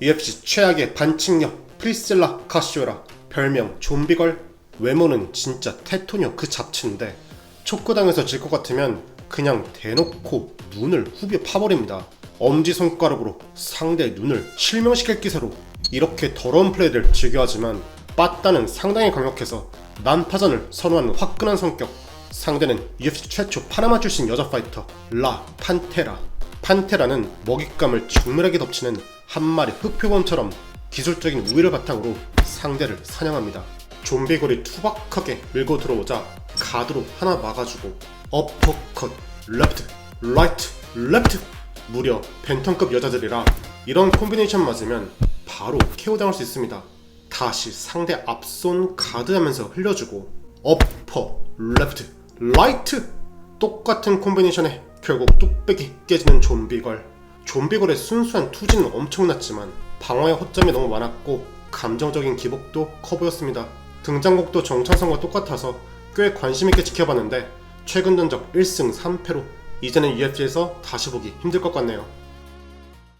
UFC 최악의 반칙력 프리셀라 카시오라 별명 좀비걸 외모는 진짜 테토녀 그 잡채인데 촉구당해서 질 것 같으면 그냥 대놓고 눈을 후벼 파버립니다. 엄지손가락으로 상대의 눈을 실명시킬 기세로 이렇게 더러운 플레이를 즐겨하지만 빠따는 상당히 강력해서 난파전을 선호하는 화끈한 성격. 상대는 UFC 최초 파나마 출신 여자 파이터 라 판테라. 판테라는 먹잇감을 정밀하게 덮치는 한 마리 흑표범처럼 기술적인 우위를 바탕으로 상대를 사냥합니다. 좀비골이 투박하게 밀고 들어오자 가드로 하나 막아주고 어퍼컷, 레프트, 라이트, 레프트 무려 벤턴급 여자들이라 이런 콤비네이션 맞으면 바로 KO당할 수 있습니다. 다시 상대 앞손 가드하면서 흘려주고 어퍼, 레프트, 라이트 똑같은 콤비네이션에 결국 뚝배기 깨지는 좀비걸 좀비걸의 순수한 투지는 엄청났지만 방어의 허점이 너무 많았고 감정적인 기복도 커 보였습니다. 등장곡도 정찬성과 똑같아서 꽤 관심있게 지켜봤는데 최근 전적 1승 3패로 이제는 UFC에서 다시 보기 힘들 것 같네요